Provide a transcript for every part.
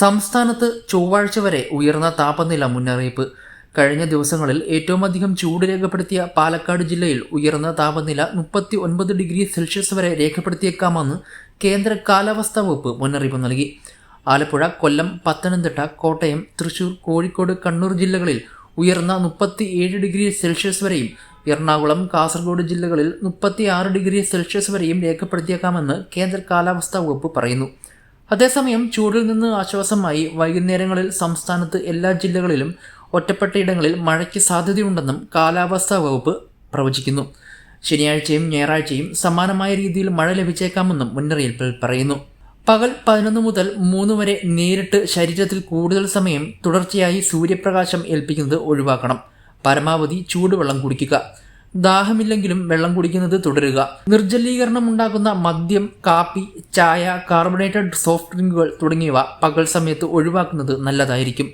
സംസ്ഥാനത്ത് ചൊവ്വാഴ്ച വരെ ഉയർന്ന താപനില മുന്നറിയിപ്പ്. കഴിഞ്ഞ ദിവസങ്ങളിൽ ഏറ്റവും അധികം ചൂട് രേഖപ്പെടുത്തിയ പാലക്കാട് ജില്ലയിൽ ഉയർന്ന താപനില മുപ്പത്തി ഒൻപത് ഡിഗ്രി സെൽഷ്യസ് വരെ രേഖപ്പെടുത്തിയേക്കാമെന്ന് കേന്ദ്ര കാലാവസ്ഥാ വകുപ്പ് മുന്നറിയിപ്പ് നൽകി. ആലപ്പുഴ കൊല്ലം പത്തനംതിട്ട കോട്ടയം തൃശൂർ കോഴിക്കോട് കണ്ണൂർ ജില്ലകളിൽ ഉയർന്ന മുപ്പത്തി ഏഴ് ഡിഗ്രി സെൽഷ്യസ് വരെയും എറണാകുളം കാസർഗോഡ് ജില്ലകളിൽ മുപ്പത്തി ആറ് ഡിഗ്രി സെൽഷ്യസ് വരെയും രേഖപ്പെടുത്തിയേക്കാമെന്ന് കേന്ദ്ര കാലാവസ്ഥാ വകുപ്പ് പറയുന്നു. അതേസമയം ചൂടിൽ നിന്ന് ആശ്വാസമായി വൈകുന്നേരങ്ങളിൽ സംസ്ഥാനത്ത് എല്ലാ ജില്ലകളിലും ഒറ്റപ്പെട്ടയിടങ്ങളിൽ മഴയ്ക്ക് സാധ്യതയുണ്ടെന്നും കാലാവസ്ഥാ വകുപ്പ് പ്രവചിക്കുന്നു. ശനിയാഴ്ചയും ഞായറാഴ്ചയും സമാനമായ രീതിയിൽ മഴ ലഭിച്ചേക്കാമെന്നും മുന്നറിയിപ്പിൽ പറയുന്നു. പകൽ പതിനൊന്ന് മുതൽ മൂന്ന് വരെ നേരിട്ട് ശരീരത്തിൽ കൂടുതൽ സമയം തുടർച്ചയായി സൂര്യപ്രകാശം ഏൽപ്പിക്കുന്നത് ഒഴിവാക്കണം. പരമാവധി ചൂടുവെള്ളം കുടിക്കുക. ദാഹമില്ലെങ്കിലും വെള്ളം കുടിക്കുന്നത് തുടരുക. നിർജലീകരണം ഉണ്ടാക്കുന്ന മദ്യം കാപ്പി ചായ കാർബണേറ്റഡ് സോഫ്റ്റ് ഡ്രിങ്കുകൾ തുടങ്ങിയവ പകൽ സമയത്ത് ഒഴിവാക്കുന്നത് നല്ലതായിരിക്കും.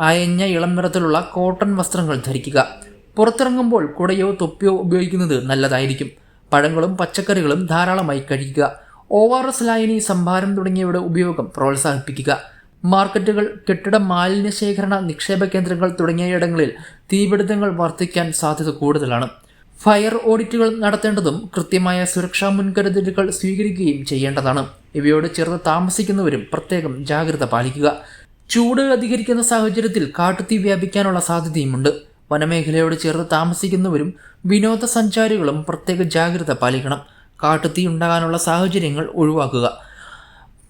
അയഞ്ഞ ഇളം നിറത്തിലുള്ള കോട്ടൺ വസ്ത്രങ്ങൾ ധരിക്കുക. പുറത്തിറങ്ങുമ്പോൾ കുടയോ തൊപ്പിയോ ഉപയോഗിക്കുന്നത് നല്ലതായിരിക്കും. പഴങ്ങളും പച്ചക്കറികളും ധാരാളമായി കഴിക്കുക. ഒ ആർ എസ് ലായനി സംഭാരം തുടങ്ങിയവയുടെ ഉപയോഗം പ്രോത്സാഹിപ്പിക്കുക. മാർക്കറ്റുകൾ കെട്ടിട മാലിന്യ ശേഖരണ നിക്ഷേപ കേന്ദ്രങ്ങൾ തുടങ്ങിയ ഇടങ്ങളിൽ തീപിടുത്തങ്ങൾ വർദ്ധിക്കാൻ സാധ്യത കൂടുതലാണ്. ഫയർ ഓഡിറ്റുകൾ നടത്തേണ്ടതും കൃത്യമായ സുരക്ഷാ മുൻകരുതലുകൾ സ്വീകരിക്കുകയും ചെയ്യേണ്ടതാണ്. ഇവയോട് ചേർന്ന് താമസിക്കുന്നവരും പ്രത്യേകം ജാഗ്രത പാലിക്കുക. ചൂട് അധികരിക്കുന്ന സാഹചര്യത്തിൽ കാട്ടുതീ വ്യാപിക്കാനുള്ള സാധ്യതയുമുണ്ട്. വനമേഖലയോട് ചേർന്ന് താമസിക്കുന്നവരും വിനോദസഞ്ചാരികളും പ്രത്യേക ജാഗ്രത പാലിക്കണം. കാട്ടുതീ ഉണ്ടാകാനുള്ള സാഹചര്യങ്ങൾ ഒഴിവാക്കുക.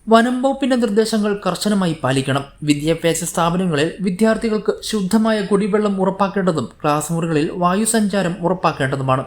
വനം വകുപ്പിന്റെ നിർദ്ദേശങ്ങൾ കർശനമായി പാലിക്കണം. വിദ്യാഭ്യാസ സ്ഥാപനങ്ങളിൽ വിദ്യാർത്ഥികൾക്ക് ശുദ്ധമായ കുടിവെള്ളം ഉറപ്പാക്കേണ്ടതും ക്ലാസ് മുറികളിൽ വായുസഞ്ചാരം ഉറപ്പാക്കേണ്ടതുമാണ്.